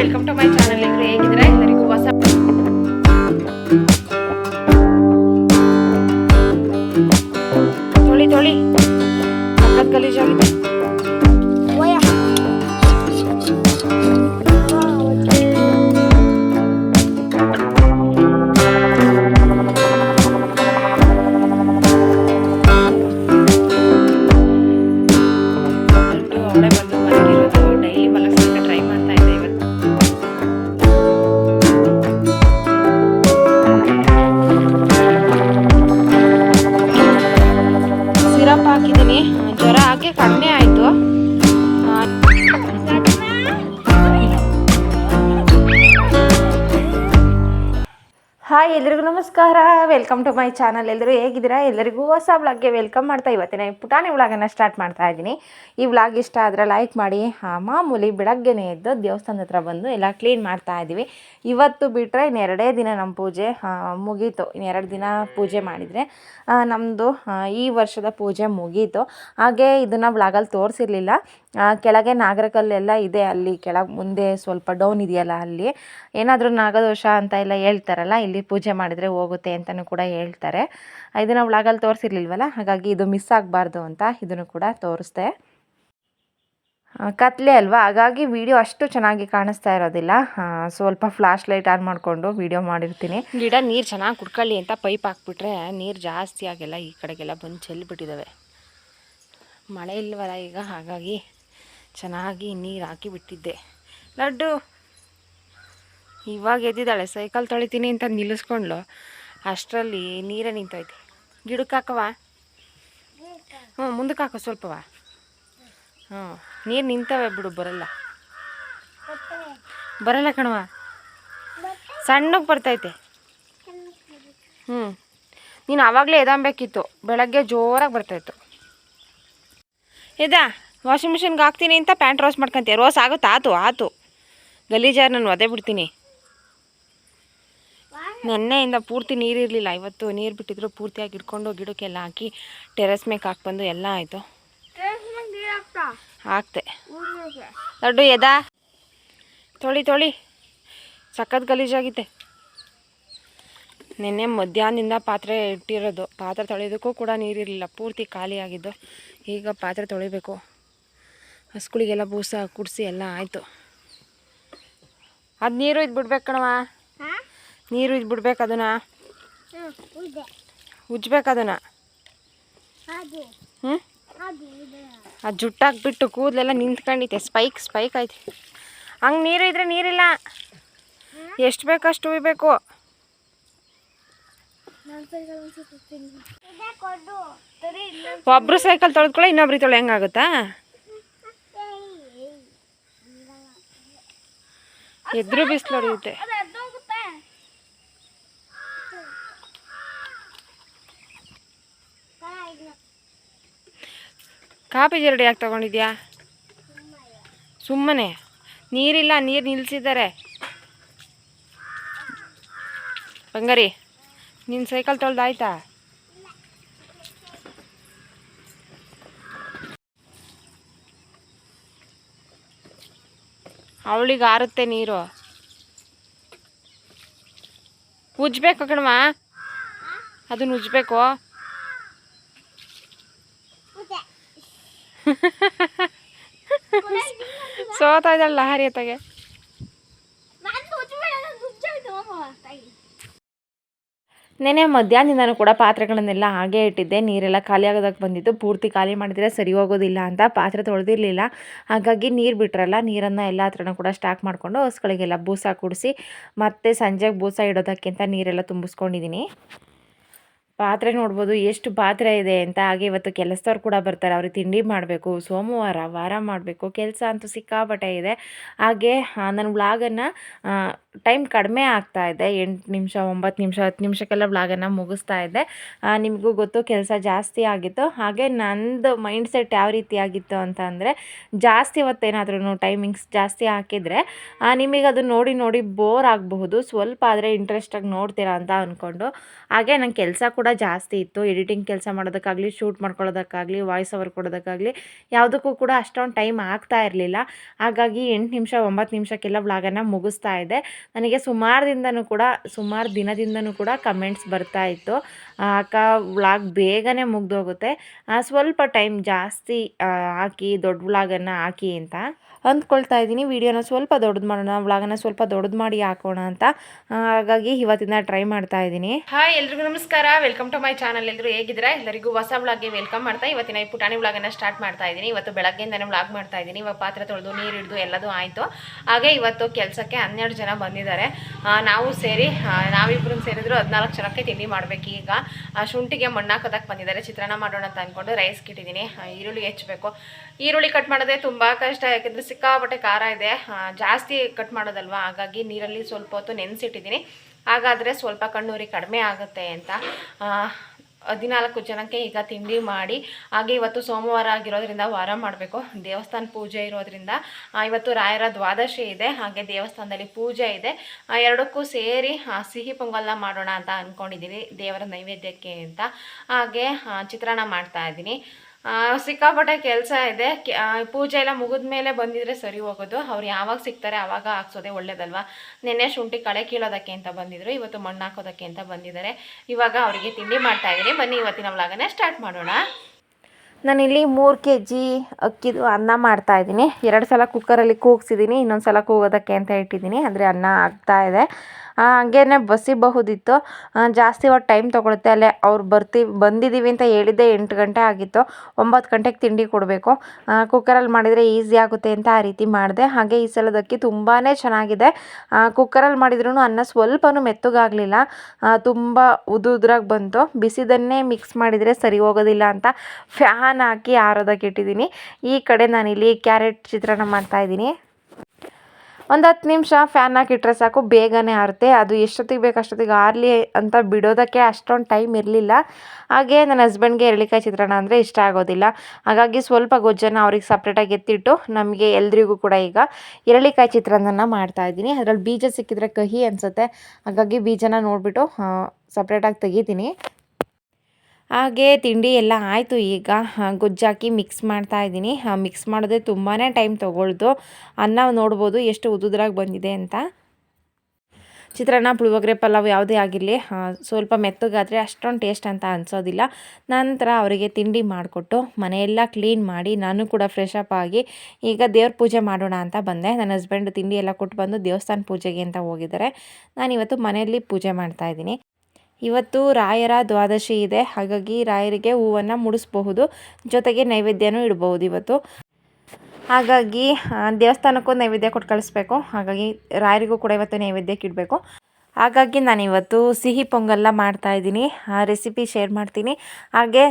Welcome to my channel ಎಲ್ಲರೂ ಹೇಗಿದ್ದೀರಾ ಎಲ್ಲರಿಗೂ ಹೊಸ ತೊಳಿ ತೊಳಿ ಸಖತ್ ಗಲೀಜಾಗಿದೆ ಅವಳೆ ಬಂದು ಎಲ್ರಿಗೂ ನಮಸ್ಕಾರ ವೆಲ್ಕಮ್ ಟು ಮೈ ಚಾನಲ್ ಎಲ್ಲರೂ ಹೇಗಿದ್ದೀರಾ? ಎಲ್ಲರಿಗೂ ಹೊಸ ವ್ಲಾಗ್ಗೆ ವೆಲ್ಕಮ್ ಮಾಡ್ತಾ ಇವತ್ತಿನ ಪುಟಾಣಿ ವ್ಲಾಗನ್ನು ಸ್ಟಾರ್ಟ್ ಮಾಡ್ತಾ ಇದ್ದೀನಿ. ಈ ವ್ಲಾಗ್ ಇಷ್ಟ ಆದರೆ ಲೈಕ್ ಮಾಡಿ, ಹಾ, ಮಾಮೂಲಿ ಬೆಳಗ್ಗೆನೇ ಎದ್ದು ದೇವಸ್ಥಾನದ ಹತ್ರ ಬಂದು ಎಲ್ಲ ಕ್ಲೀನ್ ಮಾಡ್ತಾ ಇದ್ದೀವಿ. ಇವತ್ತು ಬಿಟ್ಟರೆ ಇನ್ನೆರಡೇ ದಿನ ನಮ್ಮ ಪೂಜೆ ಮುಗೀತು. ಇನ್ನೆರಡು ದಿನ ಪೂಜೆ ಮಾಡಿದರೆ ನಮ್ಮದು ಈ ವರ್ಷದ ಪೂಜೆ ಮುಗೀತು. ಹಾಗೆ ಇದನ್ನು ವ್ಲಾಗಲ್ಲಿ ತೋರಿಸಿರ್ಲಿಲ್ಲ. ಕೆಳಗೆ ನಾಗರಕಲ್ಲೆಲ್ಲ ಇದೆ ಅಲ್ಲಿ, ಕೆಳಗೆ ಮುಂದೆ ಸ್ವಲ್ಪ ಡೌನ್ ಇದೆಯಲ್ಲ ಅಲ್ಲಿ. ಏನಾದರೂ ನಾಗದೋಷ ಅಂತ ಎಲ್ಲ ಹೇಳ್ತಾರಲ್ಲ, ಇಲ್ಲಿ ಪೂಜೆ ಮಾಡಿದರೆ ಹೋಗುತ್ತೆ ಕೂಡ ಹೇಳ್ತಾರೆ. ಇದನ್ನು ವ್ಲಾಗಲ್ಲಿ ತೋರಿಸಿರ್ಲಿಲ್ವಲ್ಲ? ಹಾಗಾಗಿ ಇದು ಮಿಸ್ ಆಗಬಾರ್ದು ಅಂತ ಇದನ್ನು ಕೂಡ ತೋರಿಸ್ದೆ. ಕತ್ಲೆ ಅಲ್ವಾ? ಹಾಗಾಗಿ ವಿಡಿಯೋ ಅಷ್ಟು ಚೆನ್ನಾಗಿ ಕಾಣಿಸ್ತಾ ಇರೋದಿಲ್ಲ. ಸ್ವಲ್ಪ ಫ್ಲಾಶ್ ಲೈಟ್ ಆನ್ ಮಾಡಿಕೊಂಡು ವಿಡಿಯೋ ಮಾಡಿರ್ತೀನಿ. ಗಿಡ ನೀರು ಚೆನ್ನಾಗಿ ಕುಡ್ಕೊಳ್ಳಿ ಅಂತ ಪೈಪ್ ಹಾಕ್ಬಿಟ್ರೆ ನೀರು ಜಾಸ್ತಿ ಆಗೆಲ್ಲ. ಈ ಕಡೆಗೆಲ್ಲ ಬಂದು ಚೆಲ್ಲಿಬಿಟ್ಟಿದ್ದಾವೆ ಮಳೆ ಇಲ್ವಲ್ಲ ಈಗ? ಹಾಗಾಗಿ ಚೆನ್ನಾಗಿ ನೀರು ಹಾಕಿ ಬಿಟ್ಟಿದ್ದೆ ಲಡ್ಡು, ಇವಾಗ ಎದ್ದಿದ್ದಾಳೆ. ಸೈಕಲ್ ತೊಳಿತೀನಿ ಅಂತ ನಿಲ್ಲಿಸ್ಕೊಂಡ್ಲು ಅಷ್ಟರಲ್ಲಿ ನೀರೇ ನಿಂತೈತೆ. ಗಿಡಕ್ಕೆ ಹಾಕವಾ ಹ್ಞೂ, ಮುಂದಕ್ಕೆ ಹಾಕೋ, ಸ್ವಲ್ಪವಾ. ಹ್ಞೂ, ನೀರು ನಿಂತವೆ ಬಿಡು, ಬರಲ್ಲ. ಬರಲ್ಲ ಕಣವ ಸಣ್ಣಗೆ ಬರ್ತೈತೆ. ಹ್ಞೂ. ನೀನು ಆವಾಗಲೇ ಎದಂಬೇಕಿತ್ತು ಬೆಳಗ್ಗೆ ಜೋರಾಗಿ ಬರ್ತಾಯಿತ್ತು ಇದಾ ವಾಷಿಂಗ್ ಮಿಷಿನ್ಗೆ ಹಾಕ್ತೀನಿ ಅಂತ ಪ್ಯಾಂಟ್ ರೋಸ್ ಮಾಡ್ಕೊಂತೀಯ? ರೋಸ್ ಆಗುತ್ತೆ? ಆತು ಆತು. ಗಲೀಜಾರು ನಾನು ಒದೆ ಬಿಡ್ತೀನಿ. ನೆನ್ನೆಯಿಂದ ಪೂರ್ತಿ ನೀರಿರಲಿಲ್ಲ ಇವತ್ತು ನೀರು ಬಿಟ್ಟಿದ್ರು ಪೂರ್ತಿಯಾಗಿ ಇಟ್ಕೊಂಡು ಗಿಡಕ್ಕೆಲ್ಲ ಹಾಕಿ ಟೆರೆಸ್ ಹಾಕಿ ಬಂದು ಎಲ್ಲ ಆಯಿತು. ಹಾಕ್ತೆ? ದೊಡ್ಡ ಎದ? ತೊಳಿ ತೊಳಿ. ಸಖತ್ ಗಲೀಜಾಗಿದೆ ನಿನ್ನೆ ಮಧ್ಯಾಹ್ನದಿಂದ ಪಾತ್ರೆ ಇಟ್ಟಿರೋದು. ಪಾತ್ರೆ ತೊಳೆಯೋದಕ್ಕೂ ಕೂಡ ನೀರಿರಲಿಲ್ಲ ಪೂರ್ತಿ ಖಾಲಿಯಾಗಿದ್ದು ಈಗ ಪಾತ್ರೆ ತೊಳಿಬೇಕು. ಹಸ್ಗಳಿಗೆಲ್ಲ ಬೂಸ ಕುಡಿಸಿ ಎಲ್ಲ ಆಯಿತು. ಅದು ನೀರು ಇದು ಬಿಡ್ಬೇಕು ಕಣವ ನೀರು ಉಜ್ಬಿಡ್ಬೇಕು ಬಿಡ್ಬೇಕು ಅದನ್ನ? ಉಜ್ಬೇಕು ಅದನ್ನ ಹ್ಞೂ ಅದು. ಜುಟ್ಟಾಕ್ಬಿಟ್ಟು ಕೂದಲೆಲ್ಲ ನಿಂತ್ಕೊಂಡೈತೆ ಸ್ಪೈಕ್ ಸ್ಪೈಕ್ ಐತೆ ಹಂಗೆ ನೀರು ಇದ್ರೆ ನೀರಿಲ್ಲ. ಎಷ್ಟು ಬೇಕಷ್ಟು ಉಯ್ಬೇಕು. ಒಬ್ರು ಸೈಕಲ್ ತೊಳೆದ್ಕೊಳ್ಳೋ ಇನ್ನೊಬ್ರಿಗೆ ತೊಳೆ ಹೆಂಗಾಗುತ್ತಾ? ಎದ್ರು ಬಿಸಿಲು ಹೊಡೆಯುತ್ತೆ. ಕಾಪಿ ಜರಡಿ ಯಾಕೆ ತೊಗೊಂಡಿದ್ಯಾ? ಸುಮ್ಮನೆ. ನೀರಿಲ್ಲ, ನೀರು ನಿಲ್ಲಿಸಿದ್ದಾರೆ ಬಂಗಾರಿ ನಿನ್ನ ಸೈಕಲ್ ತೊಳ್ದಾಯ್ತಾ ಅವಳಿಗೆ ಆರುತ್ತೆ ನೀರು. ಉಜ್ಬೇಕು ಕಣಮ್ಮ ಅದನ್ನು ಉಜ್ಬೇಕು ಸೋತಾ ಇದ್ದಾಳೆ ಲಹರಿ ಅತ್ತಾಗೆ. ನೆನೆ ಮಧ್ಯಾಹ್ನದಿಂದನೂ ಕೂಡ ಪಾತ್ರೆಗಳನ್ನೆಲ್ಲ ಹಾಗೆ ಇಟ್ಟಿದ್ದೆ. ನೀರೆಲ್ಲ ಖಾಲಿ ಆಗೋದಕ್ಕೆ ಬಂದಿತ್ತು. ಪೂರ್ತಿ ಖಾಲಿ ಮಾಡಿದರೆ ಸರಿ ಹೋಗೋದಿಲ್ಲ ಅಂತ ಪಾತ್ರೆ ತೊಳೆದಿರಲಿಲ್ಲ. ಹಾಗಾಗಿ ನೀರು ಬಿಟ್ರಲ್ಲ, ನೀರನ್ನು ಎಲ್ಲ ಹತ್ರನೂ ಕೂಡ ಸ್ಟಾಕ್ ಮಾಡಿಕೊಂಡು ಹೊಸ್ಗಳಿಗೆಲ್ಲ ಬೂಸ ಕುಡಿಸಿ ಮತ್ತೆ ಸಂಜೆಗೆ ಬೂಸ ಇಡೋದಕ್ಕಿಂತ ನೀರೆಲ್ಲ ತುಂಬಿಸ್ಕೊಂಡಿದ್ದೀನಿ. ಪಾತ್ರೆ ನೋಡ್ಬೋದು ಎಷ್ಟು ಪಾತ್ರೆ ಇದೆ ಅಂತ. ಹಾಗೆ ಇವತ್ತು ಕೆಲಸದವ್ರು ಕೂಡ ಬರ್ತಾರೆ ಅವ್ರಿಗೆ ತಿಂಡಿ ಮಾಡಬೇಕು ಸೋಮವಾರ ವಾರ ಮಾಡಬೇಕು ಕೆಲಸ ಅಂತೂ ಸಿಕ್ಕಾಪಟ್ಟೆ ಇದೆ. ಹಾಗೆ ನನ್ನ ವ್ಲಾಗನ್ನು ಟೈಮ್ ಕಡಿಮೆ ಆಗ್ತಾ ಇದೆ ಎಂಟು ನಿಮಿಷ ಒಂಬತ್ತು ನಿಮಿಷ ಹತ್ತು ನಿಮಿಷಕ್ಕೆಲ್ಲ ವ್ಲಾಗನ್ನು ಮುಗಿಸ್ತಾ ಇದ್ದೆ ಆ, ನಿಮಗೂ ಗೊತ್ತು ಕೆಲಸ ಜಾಸ್ತಿ ಆಗಿತ್ತು. ಹಾಗೆ ನಂದು ಮೈಂಡ್ ಸೆಟ್ ಯಾವ ರೀತಿ ಆಗಿತ್ತು ಅಂತ ಅಂದರೆ ಜಾಸ್ತಿ ಇವತ್ತೇನಾದ್ರೂ ಟೈಮಿಂಗ್ಸ್ ಜಾಸ್ತಿ ಹಾಕಿದರೆ ನಿಮಗೆ ಅದು ನೋಡಿ ನೋಡಿ ಬೋರ್ ಆಗಬಹುದು. ಸ್ವಲ್ಪ ಆದರೆ ಇಂಟ್ರೆಸ್ಟಾಗಿ ನೋಡ್ತೀರಾ ಅಂತ ಅಂದ್ಕೊಂಡು ಹಾಗೆ ನಂಗೆ ಕೆಲಸ ಕೂಡ ಜಾಸ್ತಿ ಇತ್ತು. ಎಡಿಟಿಂಗ್ ಕೆಲಸ ಮಾಡೋದಕ್ಕಾಗಲಿ, ಶೂಟ್ ಮಾಡ್ಕೊಳ್ಳೋದಕ್ಕಾಗಲಿ ವಾಯ್ಸ್ ಓವರ್ ಕೊಡೋದಕ್ಕಾಗಲಿ ಯಾವುದಕ್ಕೂ ಕೂಡ ಅಷ್ಟೊಂದು ಟೈಮ್ ಆಗ್ತಾ ಇರಲಿಲ್ಲ. ಹಾಗಾಗಿ ಎಂಟು ನಿಮಿಷ, ಒಂಬತ್ತು ನಿಮಿಷಕ್ಕೆಲ್ಲ ವ್ಲಾಗನ್ನು ಮುಗಿಸ್ತಾ ಇದೆ ನನಗೆ ಸುಮಾರದಿಂದನೂ ಕೂಡ, ಸುಮಾರು ದಿನದಿಂದನೂ ಕೂಡ ಕಮೆಂಟ್ಸ್ ಬರ್ತಾ ಇತ್ತು. ಅಕ್ಕ ವ್ಲಾಗ್ ಬೇಗನೆ ಮುಗ್ದೋಗುತ್ತೆ. ಸ್ವಲ್ಪ ಟೈಮ್ ಜಾಸ್ತಿ ಹಾಕಿ, ದೊಡ್ಡ ವ್ಲಾಗನ್ನು ಹಾಕಿ ಅಂತ ಅಂದ್ಕೊಳ್ತಾ ಇದ್ದೀನಿ. ವಿಡಿಯೋನ ಸ್ವಲ್ಪ ದೊಡ್ಡದು ಮಾಡೋಣ ವ್ಲಾಗನ್ನು ಸ್ವಲ್ಪ ದೊಡ್ಡದು ಮಾಡಿ ಹಾಕೋಣ ಅಂತ ಹಾಗಾಗಿ ಇವತ್ತಿನ ಟ್ರೈ ಮಾಡ್ತಾ ಇದ್ದೀನಿ. ಹಾಯ್ ಎಲ್ರಿಗೂ ನಮಸ್ಕಾರ. ವೆಲ್ಕಮ್ ಟು ಮೈ ಚಾನಲ್ ಎಲ್ಲರೂ ಹೇಗಿದ್ರೆ ಎಲ್ಲರಿಗೂ ಹೊಸ ವ್ಲಾಗ್ಗೆ ವೆಲ್ಕಮ್ ಮಾಡ್ತಾ ಇವತ್ತಿನ ಈ ಪುಟಾಣಿ ವ್ಲಾಗನ್ನು ಸ್ಟಾರ್ಟ್ ಮಾಡ್ತಾ ಇದ್ದೀನಿ. ಇವತ್ತು ಬೆಳಗ್ಗೆಯಿಂದನೇ ಬ್ಲಾಗ್ ಮಾಡ್ತಾ ಇದ್ದೀನಿ. ಇವಾಗ ಪಾತ್ರೆ ತೊಳೆದು ನೀರು ಹಿಡಿದು ಎಲ್ಲದೂ ಆಯಿತು. ಹಾಗೆ ಇವತ್ತು ಕೆಲಸಕ್ಕೆ ಹನ್ನೆರಡು ಜನ ಬಂದಿದ್ದಾರೆ. ನಾವು ಸೇರಿ ನಾವಿಬ್ಬರು ಸೇರಿದ್ರು ಹದಿನಾಲ್ಕು ಜನಕ್ಕೆ ತಿಂಡಿ ಮಾಡಬೇಕು ಈಗ. ಶುಂಠಿಗೆ ಮಣ್ಣು ಹಾಕೋದಕ್ಕೆ ಬಂದಿದ್ದಾರೆ. ಚಿತ್ರಾನ್ನ ಮಾಡೋಣ ಅಂತ ಅಂದ್ಕೊಂಡು ರೈಸ್ ಕಿಟ್ಟಿದ್ದೀನಿ ಈರುಳ್ಳಿ ಹೆಚ್ಚಬೇಕು. ಈರುಳ್ಳಿ ಕಟ್ ಮಾಡೋದೇ ತುಂಬ ಕಷ್ಟ. ಯಾಕೆಂದರೆ ಸಿಕ್ಕಾಪಟ್ಟೆ ಖಾರ ಇದೆ. ಜಾಸ್ತಿ ಕಟ್ ಮಾಡೋದಲ್ವಾ? ಹಾಗಾಗಿ ನೀರಲ್ಲಿ ಸ್ವಲ್ಪ ಹೊತ್ತು ನೆನೆಸಿಟ್ಟಿದ್ದೀನಿ. ಹಾಗಾದರೆ ಸ್ವಲ್ಪ ಕಣ್ಣೂರಿ ಕಡಿಮೆ ಆಗುತ್ತೆ ಅಂತ ಹದಿನಾಲ್ಕು ಜನಕ್ಕೆ ಈಗ ತಿಂಡಿ ಮಾಡಿ, ಹಾಗೆ ಇವತ್ತು ಸೋಮವಾರ ಆಗಿರೋದ್ರಿಂದ ವಾರ ಮಾಡಬೇಕು. ದೇವಸ್ಥಾನ ಪೂಜೆ ಇರೋದ್ರಿಂದ ಇವತ್ತು ರಾಯರ ದ್ವಾದಶಿ ಇದೆ, ಹಾಗೆ ದೇವಸ್ಥಾನದಲ್ಲಿ ಪೂಜೆ ಇದೆ. ಎರಡಕ್ಕೂ ಸೇರಿ ಸಿಹಿ ಪೊಂಗಲ್ನ ಮಾಡೋಣ ಅಂತ ಅಂದ್ಕೊಂಡಿದ್ದೀನಿ ದೇವರ ನೈವೇದ್ಯಕ್ಕೆ ಅಂತ. ಹಾಗೆ ಚಿತ್ರಾನ್ನ ಮಾಡ್ತಾ ಇದ್ದೀನಿ. ಸಿಕ್ಕಾಪಟ್ಟೆ ಕೆಲಸ ಇದೆ. ಪೂಜೆ ಎಲ್ಲ ಮುಗಿದ ಮೇಲೆ ಬಂದಿದ್ರೆ ಸರಿ ಹೋಗೋದು. ಅವ್ರು ಯಾವಾಗ ಸಿಗ್ತಾರೆ ಆವಾಗ ಹಾಕ್ಸೋದೇ ಒಳ್ಳೇದಲ್ವಾ? ನೆನ್ನೆ ಶುಂಠಿ ಕಳೆ ಕೀಳೋದಕ್ಕೆ ಅಂತ ಬಂದಿದ್ರು, ಇವತ್ತು ಮಣ್ಣು ಹಾಕೋದಕ್ಕೆ ಅಂತ ಬಂದಿದ್ದಾರೆ. ಇವಾಗ ಅವರಿಗೆ ತಿಂಡಿ ಮಾಡ್ತಾ ಇದ್ದೀನಿ. ಬನ್ನಿ ಇವತ್ತಿನ ಒಳಗನೆ ಸ್ಟಾರ್ಟ್ ಮಾಡೋಣ. ನಾನಿಲ್ಲಿ ಮೂರು ಕೆ ಜಿ ಅಕ್ಕಿದು ಅನ್ನ ಮಾಡ್ತಾ ಇದ್ದೀನಿ. ಎರಡು ಸಲ ಕುಕ್ಕರಲ್ಲಿ ಕೂಗಿಸಿದ್ದೀನಿ ಇನ್ನೊಂದು ಸಲ ಕೂಗೋದಕ್ಕೆ ಅಂತ ಇಟ್ಟಿದ್ದೀನಿ. ಅಂದರೆ ಅನ್ನ ಆಗ್ತಾ ಇದೆ. ಹಂಗೇನೆ ಬಸಿಬಹುದಿತ್ತು ಜಾಸ್ತಿ ಹೊತ್ತು ಟೈಮ್ ತೊಗೊಳುತ್ತೆ. ಅಲ್ಲೇ ಅವ್ರು ಬರ್ತೀವಿ ಬಂದಿದ್ದೀವಿ ಅಂತ ಹೇಳಿದ್ದೆ ಎಂಟು ಗಂಟೆ ಆಗಿತ್ತು. ಒಂಬತ್ತು ಗಂಟೆಗೆ ತಿಂಡಿ ಕೊಡಬೇಕು. ಕುಕ್ಕರಲ್ಲಿ ಮಾಡಿದರೆ ಈಸಿ ಆಗುತ್ತೆ ಅಂತ ಆ ರೀತಿ ಮಾಡಿದೆ. ಹಾಗೆ ಈ ಸಲದ ಅಕ್ಕಿ ತುಂಬಾ ಚೆನ್ನಾಗಿದೆ. ಕುಕ್ಕರಲ್ಲಿ ಮಾಡಿದ್ರೂ ಅನ್ನ ಸ್ವಲ್ಪನೂ ಮೆತ್ತಗಾಗಲಿಲ್ಲ. ತುಂಬ ಉದು ಬಂತು. ಬಿಸಿದನ್ನೇ ಮಿಕ್ಸ್ ಮಾಡಿದರೆ ಸರಿ ಹೋಗೋದಿಲ್ಲ ಅಂತ ಫ್ಯಾನ್ ಹಾಕಿ ಆರೋದಕ್ಕೆ ಇಟ್ಟಿದ್ದೀನಿ ಈ ಕಡೆ ನಾನಿಲ್ಲಿ ಕ್ಯಾರೆಟ್ ಚಿತ್ರಾನ್ನ ಮಾಡ್ತಾಯಿದ್ದೀನಿ ಒಂದು ಹತ್ತು ನಿಮಿಷ ಫ್ಯಾನ್ ಹಾಕಿಟ್ರೆ ಸಾಕು, ಬೇಗನೆ ಆರುತ್ತೆ. ಅದು ಎಷ್ಟೊತ್ತಿಗೆ ಬೇಕು ಅಷ್ಟೊತ್ತಿಗೆ ಆರಲಿ ಅಂತ ಬಿಡೋದಕ್ಕೆ ಅಷ್ಟೊಂದು ಟೈಮ್ ಇರಲಿಲ್ಲ. ಹಾಗೆ ನನ್ನ ಹಸ್ಬೆಂಡ್ಗೆ ಎರಳಿಕಾಯಿ ಚಿತ್ರಾನ್ನ ಅಂದರೆ ಇಷ್ಟ ಆಗೋದಿಲ್ಲ. ಹಾಗಾಗಿ ಸ್ವಲ್ಪ ಗೊಜ್ಜನ್ನು ಅವ್ರಿಗೆ ಸಪ್ರೇಟಾಗಿ ಎತ್ತಿಟ್ಟು ನಮಗೆ ಎಲ್ರಿಗೂ ಕೂಡ ಈಗ ಎರಳಿಕಾಯಿ ಮಾಡ್ತಾ ಇದ್ದೀನಿ. ಅದರಲ್ಲಿ ಬೀಜ ಸಿಕ್ಕಿದ್ರೆ ಕಹಿ ಅನಿಸುತ್ತೆ. ಹಾಗಾಗಿ ಬೀಜನ ನೋಡಿಬಿಟ್ಟು ಸಪ್ರೇಟಾಗಿ ತೆಗಿತೀನಿ. ಹಾಗೆ ತಿಂಡಿ ಎಲ್ಲ ಆಯಿತು ಈಗ. ಗೊಜ್ಜಾಕಿ ಮಿಕ್ಸ್ ಮಾಡ್ತಾ ಇದ್ದೀನಿ. ಮಿಕ್ಸ್ ಮಾಡೋದೇ ತುಂಬಾ ಟೈಮ್ ತೊಗೊಳ್ದು ಅನ್ನ ನೋಡ್ಬೋದು ಎಷ್ಟು ಉದುದ್ರಾಗಿ ಬಂದಿದೆ ಅಂತ. ಚಿತ್ರಾನ್ನ, ಪುಳಿಯೋಗರೆ, ಪಲಾವ್ ಯಾವುದೇ ಆಗಿರಲಿ ಸ್ವಲ್ಪ ಮೆತ್ತಗಾದರೆ ಅಷ್ಟೊಂದು ಟೇಸ್ಟ್ ಅಂತ ಅನಿಸೋದಿಲ್ಲ. ನಂತರ ಅವರಿಗೆ ತಿಂಡಿ ಮಾಡಿಕೊಟ್ಟು ಮನೆಯೆಲ್ಲ ಕ್ಲೀನ್ ಮಾಡಿ ನಾನು ಕೂಡ ಫ್ರೆಶ್ ಅಪ್ ಆಗಿ ಈಗ ದೇವ್ರ ಪೂಜೆ ಮಾಡೋಣ ಅಂತ ಬಂದೆ. ನನ್ನ ಹಸ್ಬೆಂಡ್ ತಿಂಡಿ ಎಲ್ಲ ಕೊಟ್ಟು ಬಂದು ದೇವಸ್ಥಾನ ಪೂಜೆಗೆ ಅಂತ ಹೋಗಿದ್ದಾರೆ. ನಾನಿವತ್ತು ಮನೆಯಲ್ಲಿ ಪೂಜೆ ಮಾಡ್ತಾ ಇದ್ದೀನಿ. ಇವತ್ತು ರಾಯರ ದ್ವಾದಶಿ ಇದೆ, ಹಾಗಾಗಿ ರಾಯರಿಗೆ ಹೂವನ್ನು ಮುಡಿಸ್ಬಹುದು, ಜೊತೆಗೆ ನೈವೇದ್ಯನೂ ಇಡಬಹುದು ಇವತ್ತು. ಹಾಗಾಗಿ ದೇವಸ್ಥಾನಕ್ಕೂ ನೈವೇದ್ಯ ಕೊಟ್ಟು ಕಳಿಸ್ಬೇಕು, ಹಾಗಾಗಿ ರಾಯರಿಗೂ ಕೂಡ ಇವತ್ತು ನೈವೇದ್ಯಕ್ಕೆ ಇಡಬೇಕು. ಹಾಗಾಗಿ ನಾನು ಇವತ್ತು ಸಿಹಿ ಪೊಂಗಲ್ನ ಮಾಡ್ತಾ ಇದ್ದೀನಿ, ಆ ರೆಸಿಪಿ ಶೇರ್ ಮಾಡ್ತೀನಿ. ಹಾಗೆ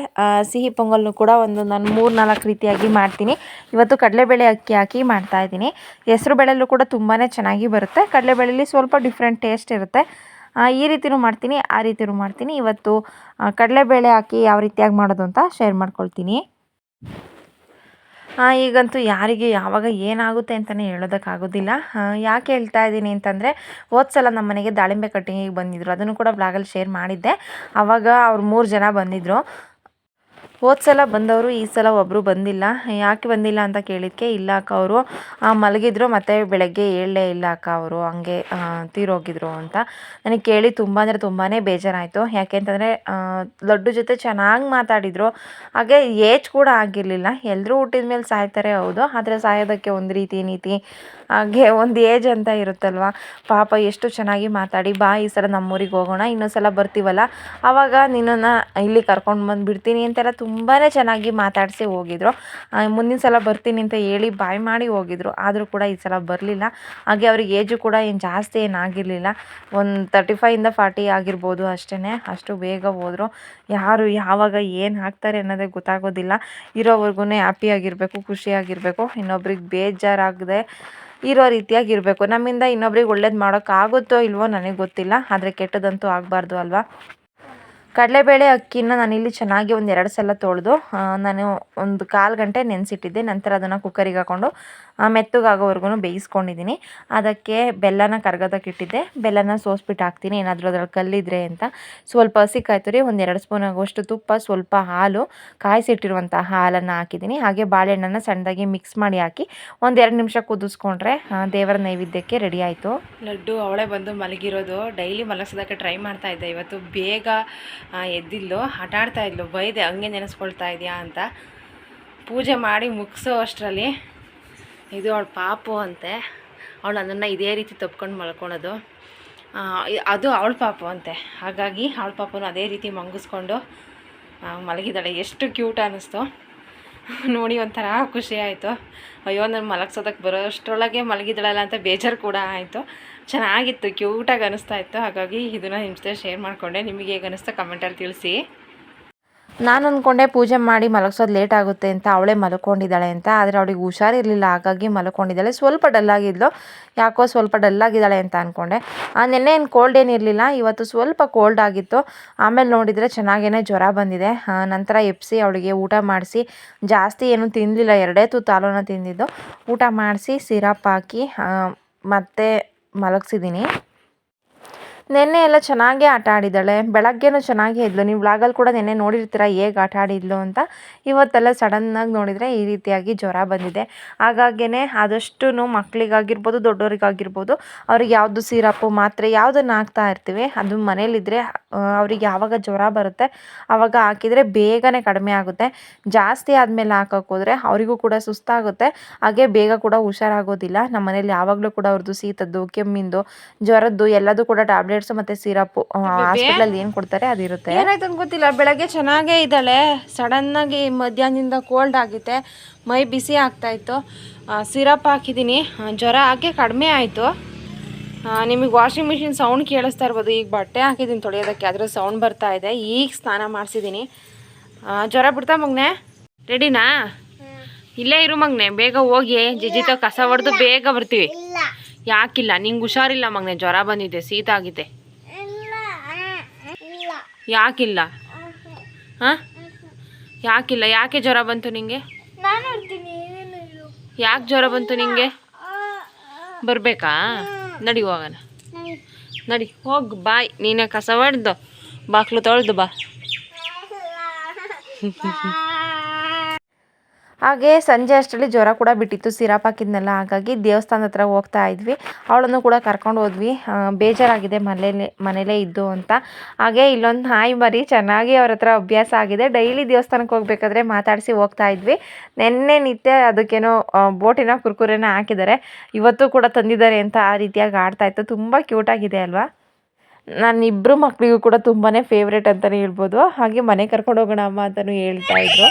ಸಿಹಿ ಪೊಂಗಲ್ನು ಕೂಡ ಒಂದು ನಾನು ಮೂರು ನಾಲ್ಕು ರೀತಿಯಾಗಿ ಮಾಡ್ತೀನಿ. ಇವತ್ತು ಕಡಲೆಬೇಳೆ ಅಕ್ಕಿ ಹಾಕಿ ಮಾಡ್ತಾ ಇದ್ದೀನಿ. ಹೆಸರು ಬೇಳೆಲ್ಲೂ ಕೂಡ ತುಂಬಾ ಚೆನ್ನಾಗಿ ಬರುತ್ತೆ. ಕಡಲೆಬೇಳೆಲಿ ಸ್ವಲ್ಪ ಡಿಫ್ರೆಂಟ್ ಟೇಸ್ಟ್ ಇರುತ್ತೆ. ಈ ರೀತಿಯೂ ಮಾಡ್ತೀನಿ, ಆ ರೀತಿನೂ ಮಾಡ್ತೀನಿ. ಇವತ್ತು ಕಡಲೆಬೇಳೆ ಹಾಕಿ ಯಾವ ರೀತಿಯಾಗಿ ಮಾಡೋದು ಅಂತ ಶೇರ್ ಮಾಡ್ಕೊಳ್ತೀನಿ. ಈಗಂತೂ ಯಾರಿಗೆ ಯಾವಾಗ ಏನಾಗುತ್ತೆ ಅಂತಲೇ ಹೇಳೋದಕ್ಕಾಗೋದಿಲ್ಲ. ಯಾಕೆ ಹೇಳ್ತಾ ಇದ್ದೀನಿ ಅಂತಂದರೆ, ಹೋದ ಸಲ ನಮ್ಮ ಮನೆಗೆ ದಾಳಿಂಬೆ ಕಟ್ಟಿಂಗಿಗೆ ಬಂದಿದ್ದರು ಅದನ್ನು ಕೂಡ ಬ್ಲಾಗಲ್ಲಿ ಶೇರ್ ಮಾಡಿದ್ದೆ. ಆವಾಗ ಅವ್ರು ಮೂರು ಜನ ಬಂದಿದ್ದರು ಹೋದ ಸಲ ಬಂದವರು, ಈ ಸಲ ಒಬ್ಬರು ಬಂದಿಲ್ಲ. ಯಾಕೆ ಬಂದಿಲ್ಲ ಅಂತ ಕೇಳಿದ್ದಕ್ಕೆ ಇಲ್ಲ ಅಕ್ಕ ಅವರು ಮಲಗಿದ್ರು, ಮತ್ತು ಬೆಳಗ್ಗೆ ಏಳಲೇ ಇಲ್ಲ ಅಕ್ಕ ಅವರು, ಹಂಗೆ ತೀರೋಗಿದ್ರು ಅಂತ. ನನಗೆ ಕೇಳಿ ತುಂಬ ಅಂದರೆ ತುಂಬಾ ಬೇಜಾರಾಯಿತು. ಯಾಕೆ ಅಂತಂದರೆ ಲಡ್ಡು ಜೊತೆ ಚೆನ್ನಾಗಿ ಮಾತಾಡಿದರು. ಹಾಗೆ ಏಜ್ ಕೂಡ ಆಗಿರಲಿಲ್ಲ. ಎಲ್ಲರೂ ಹುಟ್ಟಿದ ಮೇಲೆ ಸಾಯ್ತಾರೆ, ಹೌದು. ಆದರೆ ಸಾಯೋದಕ್ಕೆ ಒಂದು ರೀತಿ, ನೀತಿ ಹಾಗೆ ಒಂದು ಏಜ್ ಅಂತ ಇರುತ್ತಲ್ವ? ಪಾಪ ಎಷ್ಟು ಚೆನ್ನಾಗಿ ಮಾತಾಡಿ, ಬಾ ಈ ಸಲ ನಮ್ಮೂರಿಗೆ ಹೋಗೋಣ, ಇನ್ನೊಂದು ಸಲ ಬರ್ತೀವಲ್ಲ? ಆವಾಗ ನಿನ್ನನ್ನು ಇಲ್ಲಿ ಕರ್ಕೊಂಡು ಬಂದು ಬಿಡ್ತೀನಿ ಅಂತೆಲ್ಲ ತುಂಬಾ ಚೆನ್ನಾಗಿ ಮಾತಾಡಿಸಿ ಹೋಗಿದ್ರು. ಮುಂದಿನ ಸಲ ಬರ್ತೀನಿ ಅಂತ ಹೇಳಿ ಬಾಯ್ ಮಾಡಿ ಹೋಗಿದ್ರು. ಆದರೂ ಕೂಡ ಈ ಸಲ ಬರಲಿಲ್ಲ. ಹಾಗೆ ಅವ್ರಿಗೆ ಏಜು ಕೂಡ ಏನು ಜಾಸ್ತಿ ಏನಾಗಿರಲಿಲ್ಲ ಒಂದು ತರ್ಟಿ ಫೈವಿಂದ ಫಾರ್ಟಿ ಆಗಿರ್ಬೋದು ಅಷ್ಟೇ ಅಷ್ಟು ಬೇಗ ಹೋದರು. ಯಾರು ಯಾವಾಗ ಏನು ಹಾಕ್ತಾರೆ ಅನ್ನೋದೇ ಗೊತ್ತಾಗೋದಿಲ್ಲ. ಇರೋವರೆಗೂ ಹ್ಯಾಪಿಯಾಗಿರಬೇಕು ಖುಷಿಯಾಗಿರಬೇಕು ಇನ್ನೊಬ್ರಿಗೆ ಬೇಜಾರಾಗದೆ ಇರೋ ರೀತಿಯಾಗಿ ಇರಬೇಕು. ನಮ್ಮಿಂದ ಇನ್ನೊಬ್ರಿಗೆ ಒಳ್ಳೇದು ಮಾಡೋಕ್ಕಾಗುತ್ತೋ ಇಲ್ವೋ ನನಗೆ ಗೊತ್ತಿಲ್ಲ. ಆದರೆ ಕೆಟ್ಟದಂತೂ ಆಗಬಾರ್ದು ಅಲ್ವಾ? ಕಡಲೆಬೇಳೆ ಅಕ್ಕಿನ ನಾನಿಲ್ಲಿ ಚೆನ್ನಾಗಿ ಒಂದು ಎರಡು ಸಲ ತೊಳೆದು ನಾನು ಒಂದು ಕಾಲು ಗಂಟೆ ನೆನೆಸಿಟ್ಟಿದ್ದೆ. ನಂತರ ಅದನ್ನು ಕುಕ್ಕರಿಗೆ ಹಾಕ್ಕೊಂಡು ಮೆತ್ತಗಾಗೋವರೆಗೂ ಬೇಯಿಸ್ಕೊಂಡಿದ್ದೀನಿ. ಅದಕ್ಕೆ ಬೆಲ್ಲನ ಕರ್ಗೋದಕ್ಕೆ ಇಟ್ಟಿದ್ದೆ. ಬೆಲ್ಲನ ಸೋಸ್ಬಿಟ್ಟು ಹಾಕ್ತೀನಿ. ಏನಾದರೂ ಅದ್ರಲ್ಲಿ ಕಲ್ಲಿದ್ರೆ ಅಂತ. ಸ್ವಲ್ಪ ಹಸಿ ಕಾಯ್ತು ರೀ ಎರಡು ಸ್ಪೂನ್ ಆಗುವಷ್ಟು ತುಪ್ಪ, ಸ್ವಲ್ಪ ಹಾಲು ಕಾಯಿಸಿಟ್ಟಿರುವಂಥ ಹಾಲನ್ನು ಹಾಕಿದ್ದೀನಿ. ಹಾಗೆ ಬಾಳೆಹಣ್ಣನ್ನು ಸಣ್ಣದಾಗಿ ಮಿಕ್ಸ್ ಮಾಡಿ ಹಾಕಿ ಒಂದೆರಡು ನಿಮಿಷ ಕುದಿಸ್ಕೊಂಡ್ರೆ ದೇವರ ನೈವೇದ್ಯಕ್ಕೆ ರೆಡಿ ಆಯಿತು. ಲಡ್ಡು ಅವಳೆ ಬಂದು ಮಲಗಿರೋದು. ಡೈಲಿ ಮಲಗಿಸೋದಕ್ಕೆ ಟ್ರೈ ಮಾಡ್ತಾ ಇದ್ದೆ. ಇವತ್ತು ಬೇಗ ಎದ್ದಿದ್ಲು ಆಟ ಇದ್ಲು, ಬೈದೆ, ಹಂಗೆ ನೆನೆಸ್ಕೊಳ್ತಾ ಇದೆಯಾ ಅಂತ ಪೂಜೆ ಮಾಡಿ ಮುಗಿಸೋ ಅಷ್ಟರಲ್ಲಿ ಇದು ಅವಳು ಪಾಪು ಅಂತೆ. ಅವಳು ಅದನ್ನು ಇದೇ ರೀತಿ ತಪ್ಕೊಂಡು ಮಲ್ಕೊಳೋದು. ಅದು ಅವಳ ಪಾಪು ಅಂತೆ. ಹಾಗಾಗಿ ಅವಳ ಪಾಪನ ಅದೇ ರೀತಿ ಮಂಗಿಸ್ಕೊಂಡು ಮಲಗಿದ್ದಾಳೆ. ಎಷ್ಟು ಕ್ಯೂಟ್ ಅನ್ನಿಸ್ತು ನೋಡಿ ಒಂಥರ ಖುಷಿ ಆಯಿತು. ಅಯ್ಯೋ, ನಾನು ಮಲಗಿಸೋದಕ್ಕೆ ಬರೋ ಅಷ್ಟರೊಳಗೆ ಮಲಗಿದ್ದಾಳಲ್ಲ ಅಂತ ಬೇಜಾರು ಕೂಡ ಆಯಿತು. ಚೆನ್ನಾಗಿತ್ತು ಕ್ಯೂಟಾಗಿ ಅನಿಸ್ತಾ ಇತ್ತು. ಹಾಗಾಗಿ ಇದನ್ನು ನಿಮ್ಮ ಜೊತೆ ಶೇರ್ ಮಾಡಿಕೊಂಡೆ. ನಿಮಗೆ ಹೇಗೆ ಅನಿಸ್ತಾ ಕಮೆಂಟಲ್ಲಿ ತಿಳಿಸಿ. ನಾನು ಅಂದ್ಕೊಂಡೆ ಪೂಜೆ ಮಾಡಿ ಮಲಗಿಸೋದು ಲೇಟ್ ಆಗುತ್ತೆ ಅಂತ ಅವಳೇ ಮಲ್ಕೊಂಡಿದ್ದಾಳೆ ಅಂತ, ಆದರೆ ಅವಳಿಗೆ ಹುಷಾರಿರಲಿಲ್ಲ ಹಾಗಾಗಿ ಮಲ್ಕೊಂಡಿದ್ದಾಳೆ. ಸ್ವಲ್ಪ ಡಲ್ಲಾಗಿದ್ಲು ಯಾಕೋ ಸ್ವಲ್ಪ ಡಲ್ಲಾಗಿದ್ದಾಳೆ ಅಂತ ಅಂದ್ಕೊಂಡೆ ನಿನ್ನೆ ಏನು ಕೋಲ್ಡ್ ಏನಿರಲಿಲ್ಲ ಇವತ್ತು ಸ್ವಲ್ಪ ಕೋಲ್ಡ್ ಆಗಿತ್ತು. ಆಮೇಲೆ ನೋಡಿದರೆ ಚೆನ್ನಾಗೇ ಜ್ವರ ಬಂದಿದೆ. ನಂತರ ಎಪ್ಸಿ ಅವಳಿಗೆ ಊಟ ಮಾಡಿಸಿ, ಜಾಸ್ತಿ ಏನೂ ತಿನ್ನಲಿಲ್ಲ ಎರಡೇ ತುತ್ತು ತಾಲೂನ ತಿಂದಿದ್ದು. ಊಟ ಮಾಡಿಸಿ, ಸಿರಪ್ ಹಾಕಿ ಮತ್ತೆ ಮಲಗಿಸಿದ್ದೀನಿ. ನೆನ್ನೆ ಎಲ್ಲ ಚೆನ್ನಾಗೇ ಆಟ ಆಡಿದ್ದಾಳೆ. ಬೆಳಗ್ಗೆನೂ ಚೆನ್ನಾಗೇ ಇದ್ಲು. ನೀವು ವ್ಲಾಗಲ್ಲಿ ಕೂಡ ನೆನ್ನೆ ನೋಡಿರ್ತೀರ ಹೇಗೆ ಆಟ ಆಡಿದ್ಲು ಅಂತ. ಇವತ್ತೆಲ್ಲ ಸಡನ್ನಾಗಿ ನೋಡಿದರೆ ಈ ರೀತಿಯಾಗಿ ಜ್ವರ ಬಂದಿದೆ. ಹಾಗಾಗೇ ಆದಷ್ಟು ಮಕ್ಕಳಿಗಾಗಿರ್ಬೋದು ದೊಡ್ಡವರಿಗಾಗಿರ್ಬೋದು ಅವ್ರಿಗೆ ಯಾವುದು ಸಿರಪ್ಪು ಮಾತ್ರೆ ಯಾವುದನ್ನು ಹಾಕ್ತಾ ಇರ್ತೀವಿ, ಅದು ಮನೇಲಿದ್ದರೆ ಅವ್ರಿಗೆ ಯಾವಾಗ ಜ್ವರ ಬರುತ್ತೆ ಆವಾಗ ಹಾಕಿದರೆ ಬೇಗನೆ ಕಡಿಮೆ ಆಗುತ್ತೆ. ಜಾಸ್ತಿ ಆದಮೇಲೆ ಹಾಕೋಕ್ಕೋದ್ರೆ ಹೋದರೆ ಅವರಿಗೂ ಕೂಡ ಸುಸ್ತಾಗುತ್ತೆ. ಹಾಗೆ ಬೇಗ ಕೂಡ ಹುಷಾರಾಗೋದಿಲ್ಲ. ನಮ್ಮ ಮನೇಲಿ ಯಾವಾಗಲೂ ಕೂಡ ಅವ್ರದ್ದು ಸೀತದ್ದು ಕೆಮ್ಮಿಂದು, ಜ್ವರದ್ದು ಎಲ್ಲದೂ ಕೂಡ ಟ್ಯಾಬ್ಲೆಟ್ಸ್ ಮತ್ತೆ ಸಿರಪ್ ಹಾಸ್ಪಿಟಲ್ ಏನು ಕೊಡ್ತಾರೆ ಅದಿರುತ್ತೆ. ಏನಾಯ್ತು ಅಂತ ಗೊತ್ತಿಲ್ಲ ಬೆಳಗ್ಗೆ ಚೆನ್ನಾಗೇ ಇದ್ದಾಳೆ ಆಗಿ ಮಧ್ಯಾಹ್ನದಿಂದ ಕೋಲ್ಡ್ ಆಗಿದೆ ಮೈ ಬಿಸಿ ಆಗ್ತಾ ಇತ್ತು ಸಿರಪ್ ಹಾಕಿದೀನಿ ಜ್ವರ ಹಾಕಿ ಕಡಿಮೆ ಆಯಿತು. ನಿಮಗೆ ವಾಷಿಂಗ್ ಮಿಷಿನ್ ಸೌಂಡ್ ಕೇಳಿಸ್ತಾ ಇರ್ಬೋದು ಈಗ ಬಟ್ಟೆ ಹಾಕಿದ್ದೀನಿ ತೊಳೆಯೋದಕ್ಕೆ ಅದ್ರ ಸೌಂಡ್ ಬರ್ತಾ ಇದೆ ಈಗ ಸ್ನಾನ ಮಾಡಿಸಿದ್ದೀನಿ. ಜ್ವರ ಬಿಡ್ತಾ ಮಗ್ನೆ? ರೆಡಿನಾ ಇಲ್ಲೇ ಇರು ಮಗ್ನೆ ಬೇಗ ಹೋಗಿ ಜಿಜಿತ ಕಸ ಹೊಡೆದು ಬೇಗ ಬರ್ತೀವಿ. ಯಾಕಿಲ್ಲ? ನಿಂಗೆ ಹುಷಾರಿಲ್ಲ ಮಗನೆ ಜ್ವರ ಬಂದಿದೆ ಶೀತ ಆಗಿದೆ. ಯಾಕಿಲ್ಲ? ಹಾಂ? ಯಾಕಿಲ್ಲ? ಯಾಕೆ ಜ್ವರ ಬಂತು ನಿಂಗೆ? ಯಾಕೆ ಜ್ವರ ಬಂತು ನಿಂಗೆ? ಬರಬೇಕಾ? ನಡಿ ಹೋಗೋಣ. ನಡಿ. ಹೋಗಿ ಬಾಯ್. ನೀನೇ ಕಸ ಹೊಡೆದು ಬಾಕ್ಲು ತೊಳೆದು ಬಾ. ಹಾಗೆ ಸಂಜೆ ಅಷ್ಟರಲ್ಲಿ ಜ್ವರ ಕೂಡ ಬಿಟ್ಟಿತ್ತು, ಸಿರಪ್ ಹಾಕಿದ್ನೆಲ್ಲ. ಹಾಗಾಗಿ ದೇವಸ್ಥಾನದ ಹತ್ರ ಹೋಗ್ತಾ ಇದ್ವಿ. ಅವಳನ್ನು ಕೂಡ ಕರ್ಕೊಂಡು ಹೋದ್ವಿ. ಬೇಜಾರಾಗಿದೆ, ಮನೇಲೆ, ಮನೇಲೇ ಇದ್ದು ಅಂತ. ಹಾಗೆ ಇಲ್ಲೊಂದು ನಾಯಿ ಮರಿ ಚೆನ್ನಾಗಿ ಅವ್ರ ಹತ್ರ ಅಭ್ಯಾಸ ಆಗಿದೆ. ಡೈಲಿ ದೇವಸ್ಥಾನಕ್ಕೆ ಹೋಗ್ಬೇಕಾದ್ರೆ ಮಾತಾಡಿಸಿ ಹೋಗ್ತಾ ಇದ್ವಿ. ನಿನ್ನೆ ನಿತ್ಯ ಅದಕ್ಕೇನೋ ಬೋಟಿನ ಕುರ್ಕುರೆನ ಹಾಕಿದ್ದಾರೆ. ಇವತ್ತು ಕೂಡ ತಂದಿದ್ದಾರೆ ಅಂತ ಆ ರೀತಿಯಾಗಿ ಆಡ್ತಾ ಇತ್ತು. ತುಂಬ ಕ್ಯೂಟಾಗಿದೆ ಅಲ್ವಾ? ನನ್ನ ಇಬ್ಬರು ಮಕ್ಕಳಿಗೂ ಕೂಡ ತುಂಬಾ ಫೇವ್ರೇಟ್ ಅಂತಲೇ ಹೇಳ್ಬೋದು. ಹಾಗೆ ಮನೆ ಕರ್ಕೊಂಡು ಹೋಗೋಣ ಅಮ್ಮ ಅಂತಲೂ ಹೇಳ್ತಾ ಇದ್ರು.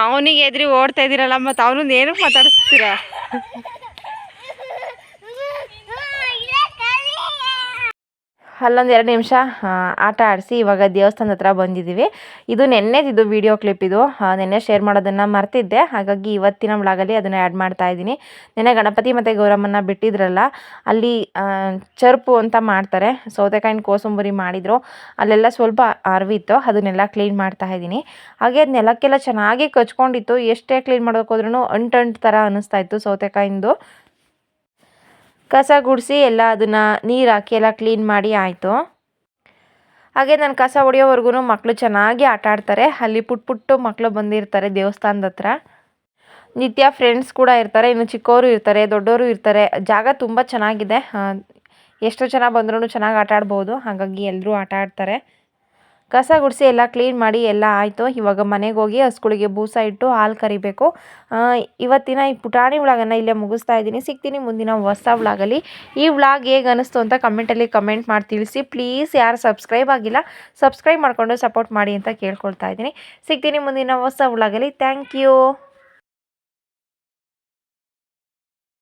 ಅವನಿಗೆ ಎದ್ರಿ ಓಡ್ತಾ ಇದ್ದೀರಲ್ಲ ಮತ್ತು ಅವನನ್ನ ಏನಕ್ಕೆ ಮಾತಾಡಿಸ್ತೀರ? ಅಲ್ಲೊಂದು ಎರಡು ನಿಮಿಷ ಆಟ ಆಡಿಸಿ ಇವಾಗ ದೇವಸ್ಥಾನದ ಹತ್ರ ಬಂದಿದ್ದೀವಿ ಇದು ನೆನ್ನೆದಿದ್ದು ವಿಡಿಯೋ ಕ್ಲಿಪ್ ಇದು. ನೆನ್ನೆ ಶೇರ್ ಮಾಡೋದನ್ನು ಮರ್ತಿದ್ದೆ. ಹಾಗಾಗಿ ಇವತ್ತಿನ ಬ್ಲಾಗಲ್ಲಿ ಅದನ್ನು ಆ್ಯಡ್ ಮಾಡ್ತಾ ಇದ್ದೀನಿ. ನೆನ್ನೆ ಗಣಪತಿ ಮತ್ತು ಗೌರಮ್ಮನ ಬಿಟ್ಟಿದ್ರಲ್ಲ, ಅಲ್ಲಿ ಚರ್ಪು ಅಂತ ಮಾಡ್ತಾರೆ. ಸೌತೆಕಾಯಿನ ಕೋಸಂಬರಿ ಮಾಡಿದರು. ಅಲ್ಲೆಲ್ಲ ಸ್ವಲ್ಪ ಅರ್ವಿತ್ತು ಅದನ್ನೆಲ್ಲ ಕ್ಲೀನ್ ಮಾಡ್ತಾ ಇದ್ದೀನಿ. ಹಾಗೆ ಅದು ನೆಲಕ್ಕೆಲ್ಲ ಚೆನ್ನಾಗಿ ಕಚ್ಕೊಂಡಿತ್ತು. ಎಷ್ಟೇ ಕ್ಲೀನ್ ಮಾಡೋಕ್ಕೋದ್ರೂ ಅಂಟು ಅಂಟು ಥರ ಅನ್ನಿಸ್ತಾ ಇತ್ತು ಸೌತೆಕಾಯಿಂದು. ಕಸ ಗುಡಿಸಿ ಎಲ್ಲ ಅದನ್ನು ನೀರು ಹಾಕಿ ಎಲ್ಲ ಕ್ಲೀನ್ ಮಾಡಿ ಆಯಿತು. ಹಾಗೆ ನಾನು ಕಸ ಹೊಡೆಯೋವರೆಗೂ ಮಕ್ಕಳು ಚೆನ್ನಾಗಿ ಆಟ ಆಡ್ತಾರೆ. ಅಲ್ಲಿ ಪುಟ್ ಪುಟ್ಟು ಮಕ್ಕಳು ಬಂದಿರ್ತಾರೆ ದೇವಸ್ಥಾನದ ಹತ್ರ. ನಿತ್ಯ ಫ್ರೆಂಡ್ಸ್ ಕೂಡ ಇರ್ತಾರೆ, ಇನ್ನು ಚಿಕ್ಕವರು ಇರ್ತಾರೆ ದೊಡ್ಡವರು ಇರ್ತಾರೆ. ಜಾಗ ತುಂಬ ಚೆನ್ನಾಗಿದೆ. ಎಷ್ಟೋ ಜನ ಬಂದ್ರೂ ಚೆನ್ನಾಗಿ ಆಟ ಆಡ್ಬೋದು. ಹಾಗಾಗಿ ಎಲ್ಲರೂ ಆಟ ಆಡ್ತಾರೆ. ಕಸ ಗುಡಿಸಿ ಎಲ್ಲ ಕ್ಲೀನ್ ಮಾಡಿ ಎಲ್ಲ ಆಯಿತು. ಇವಾಗ ಮನೆಗೆ ಹೋಗಿ ಹಸುಗಳಿಗೆ ಬೂಸ ಇಟ್ಟು ಹಾಲು ಕರಿಬೇಕು. ಇವತ್ತಿನ ಈ ಪುಟಾಣಿ ವ್ಲಾಗನ್ನು ಇಲ್ಲೇ ಮುಗಿಸ್ತಾ ಇದ್ದೀನಿ. ಸಿಗ್ತೀನಿ ಮುಂದಿನ ಹೊಸ ವ್ಲಾಗಲ್ಲಿ. ಈ ವ್ಲಾಗ್ ಹೇಗೆ ಅನಿಸ್ತು ಅಂತ ಕಮೆಂಟಲ್ಲಿ ಕಮೆಂಟ್ ಮಾಡಿ ತಿಳಿಸಿ. ಪ್ಲೀಸ್ ಯಾರು ಸಬ್ಸ್ಕ್ರೈಬ್ ಆಗಿಲ್ಲ ಸಬ್ಸ್ಕ್ರೈಬ್ ಮಾಡಿಕೊಂಡು ಸಪೋರ್ಟ್ ಮಾಡಿ ಅಂತ ಕೇಳ್ಕೊಳ್ತಾ ಇದ್ದೀನಿ. ಸಿಗ್ತೀನಿ ಮುಂದಿನ ಹೊಸ ವ್ಲಾಗಲ್ಲಿ. Thank you